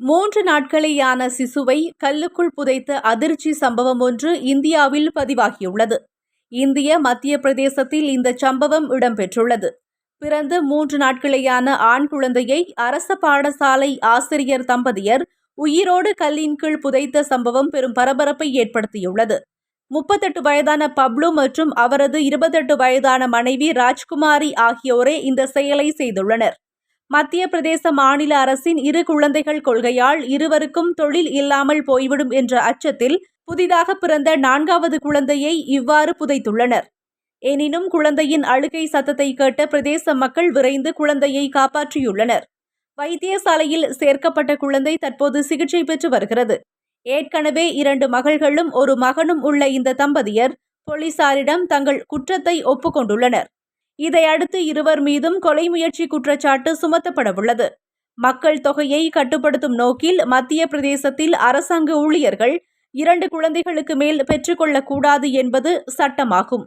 மூன்று நாட்களேயான சிசுவை கல்லுக்குள் புதைத்த அதிர்ச்சி சம்பவம் ஒன்று இந்தியாவில் பதிவாகியுள்ளது. இந்திய மத்திய பிரதேசத்தில் இந்த சம்பவம் இடம்பெற்றுள்ளது. பிறந்து மூன்று நாட்களேயான ஆண் குழந்தையை அரச பாடசாலை ஆசிரியர் தம்பதியர் உயிரோடு கல்லின் கீழ் புதைத்த சம்பவம் பெரும் பரபரப்பை ஏற்படுத்தியுள்ளது. முப்பத்தெட்டு வயதான பப்ளு மற்றும் அவரது இருபத்தெட்டு வயதான மனைவி ராஜ்குமாரி ஆகியோரே இந்த செயலை செய்துள்ளனர். மத்திய பிரதேச மாநில அரசின் இரு குழந்தைகள் கொள்கையால் இருவருக்கும் தொழில் இல்லாமல் போய்விடும் என்ற அச்சத்தில் புதிதாக பிறந்த நான்காவது குழந்தையை இவ்வாறு புதைத்துள்ளனர். எனினும் குழந்தையின் அழுகை சத்தத்தை கேட்ட பிரதேச மக்கள் விரைந்து குழந்தையை காப்பாற்றியுள்ளனர். வைத்தியசாலையில் சேர்க்கப்பட்ட குழந்தை தற்போது சிகிச்சை பெற்று வருகிறது. ஏற்கனவே இரண்டு மகள்களும் ஒரு மகனும் உள்ள இந்த தம்பதியர் போலீசாரிடம் தங்கள் குற்றத்தை ஒப்புக்கொண்டுள்ளனர். இதையடுத்து இருவர் மீதும் கொலை முயற்சி குற்றச்சாட்டு சுமத்தப்படவுள்ளது. மக்கள் தொகையை கட்டுப்படுத்தும் நோக்கில் மத்திய பிரதேசத்தில் அரசாங்க ஊழியர்கள் இரண்டு குழந்தைகளுக்கு மேல் பெற்றுக்கொள்ளக்கூடாது என்பது சட்டமாகும்.